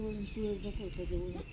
我就是个普通的工人。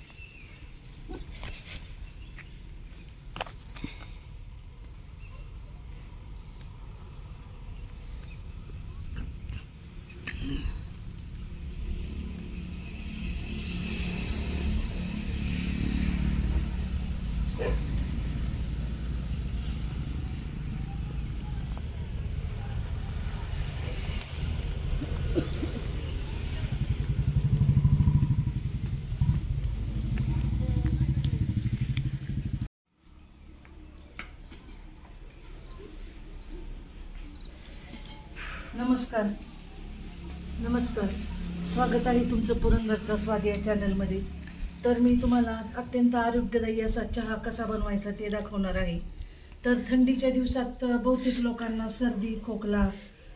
नमस्कार. नमस्कार. स्वागत आहे तुमचं पुरंदरचा स्वाद या चॅनलमध्ये तर मी तुम्हाला अत्यंत आरोग्यदायी असा चहा कसा बनवायचा ते दाखवणार आहे. तर थंडीच्या दिवसात बहुतेक लोकांना सर्दी खोकला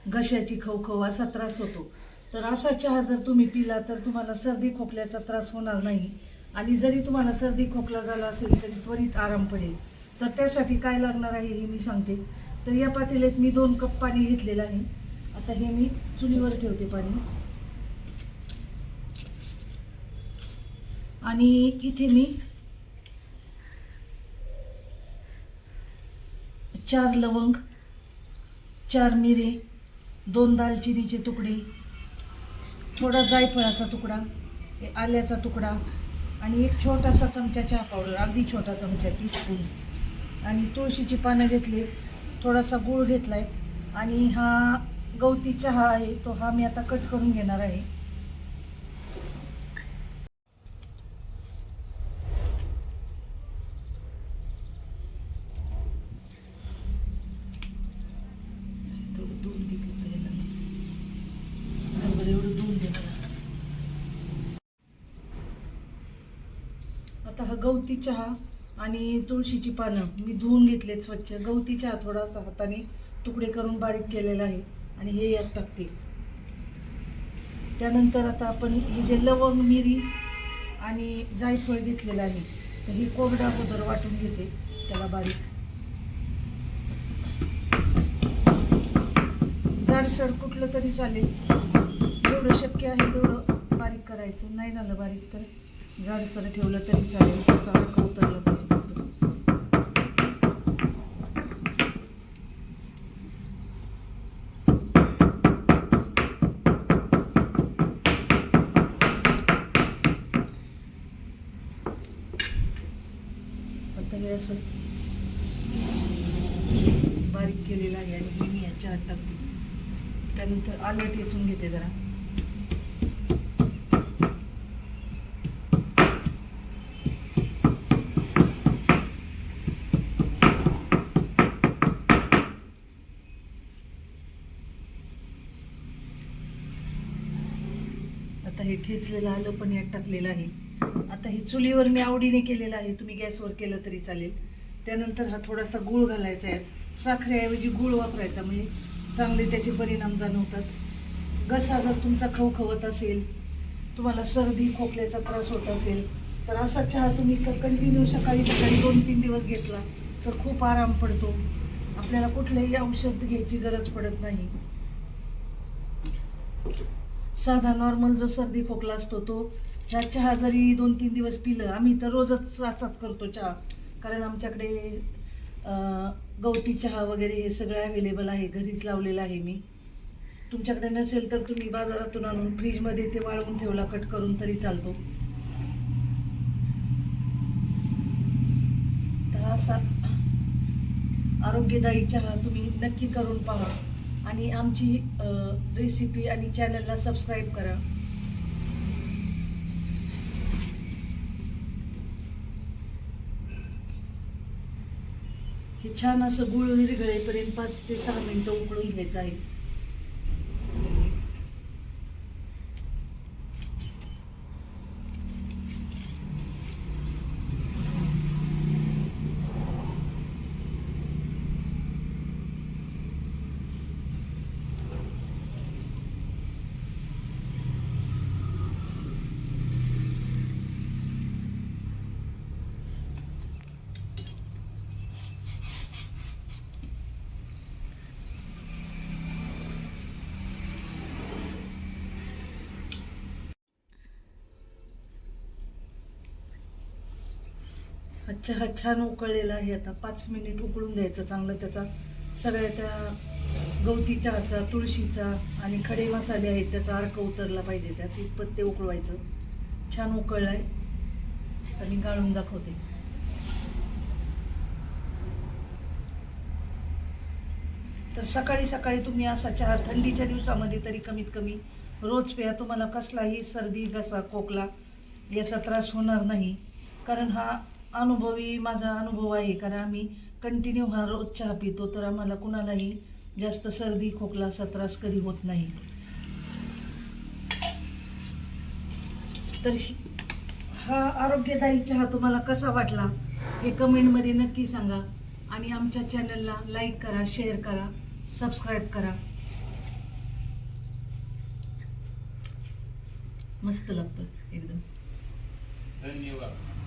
घशाची खवखव असा त्रास होतो. तर असा चहा जर तुम्ही पिला तर तुम्हाला सर्दी खोकल्याचा त्रास होणार नाही. आणि जरी तुम्हाला सर्दी खोकला झाला असेल तरी त्वरित आराम पडेल. तर त्यासाठी काय लागणार आहे हे मी सांगते. तर या पातेल्यात मी दोन कप पाणी घेतलेलं आहे. आता हे मी चुलीवर ठेवते पाणी. आणि इथे मी चार लवंग चार मिरे दोन दालचिनीचे तुकडे थोडा जायफळाचा तुकडा आल्याचा तुकडा आणि एक छोटासा चमचा चहा पावडर अगदी छोटा चमचा टीस्पून आणि तुळशीची पानं घेतली थोडासा गूळ घेतलाय आणि हा गवती चहा आहे तो हा मी आता कट करून घेणार आहे. एवढं आता हा गवती चहा आणि तुळशीची पानं मी धुवून घेतले स्वच्छ. गवती चहा थोडासा हाताने तुकडे करून बारीक केलेला आहे. आणि हे यात टाकते त्यानंतर आता आपण हे जे लवंग मिरी आणि जायफळ घेतलेलं आहे तर हे कोरडा अगोदर वाटून घेते. त्याला बारीक. जाडसड कुठलं तरी चालेल. जेवढं शक्य आहे तेवढं बारीक करायचं. नाही झालं बारीक तर जाडसर ठेवलं तरी चालेल. त्याचा उतरलं पाहिजे. आता हे असं बारीक केलेलं आहे आणि हे मी याच्यात टाकते त्यानंतर आलं ठेचून घेते जरा. आता हे ठेचलेलं आलं पण यात टाकलेलं आहे. आता हे चुलीवर मी आवडीने केलेलं आहे. तुम्ही गॅसवर केलं तरी चालेल. त्यानंतर हा थोडासा गूळ घालायचा आहे. साखरेऐवजी गूळ वापरायचा म्हणजे चांगले त्याचे परिणाम जाणवतात. घसा जर तुमचा खवखवत असेल तुम्हाला सर्दी खोकल्याचा त्रास होत असेल तर असा चहा तुम्ही कंटिन्यू सकाळी सकाळी दोन तीन दिवस घेतला तर खूप आराम पडतो. आपल्याला कुठलंही औषध घ्यायची गरज पडत नाही. साधा नॉर्मल जो सर्दी खोकला असतो तो ह्या चहा जरी दोन तीन दिवस पिलं. आम्ही तर रोजच असाच करतो चहा. कारण आमच्याकडे गवती चहा वगैरे हे सगळं अवेलेबल आहे. घरीच लावलेलं आहे मी. तुमच्याकडे नसेल तर तुम्ही बाजारातून आणून फ्रीजमध्ये ते वाळवून ठेवला कट करून तरी चालतो. दहा सात आरोग्यदायी चहा तुम्ही नक्की करून पहा. आणि आमची रेसिपी आणि चॅनलला सबस्क्राईब करा. हे छान असं गुळ विरघळेपर्यंत पाच ते सहा मिनटं उकळून घ्यायचं आहे. हा छान उकळलेला आहे. आता पाच मिनिट उकळून द्यायचं चांगलं. त्याचा सगळ्या त्या गवती चहाचा तुळशीचा आणि खडे मसाले आहेत त्याचा अर्क उतरला पाहिजे. त्यात इतपत ते उकळवायचं. छान उकळलं आहे आणि गाळून दाखवते. तर सकाळी सकाळी तुम्ही असा चहा थंडीच्या दिवसामध्ये तरी कमीत कमी रोज प्या. तुम्हाला कसलाही सर्दी घसा खोकला याचा त्रास होणार नाही. कारण हा अनुभवी माझा अनुभव आहे. कारण आम्ही कंटिन्यू हा रोज चहा पितो तर आम्हाला कुणालाही जास्त सर्दी खोकला असा त्रास कधी होत नाही. तर हा आरोग्यदायी चहा तुम्हाला कसा वाटला हे कमेंटमध्ये नक्की सांगा. आणि आमच्या चॅनलला लाईक करा शेअर करा सबस्क्राईब करा. मस्त लागतं एकदम. धन्यवाद.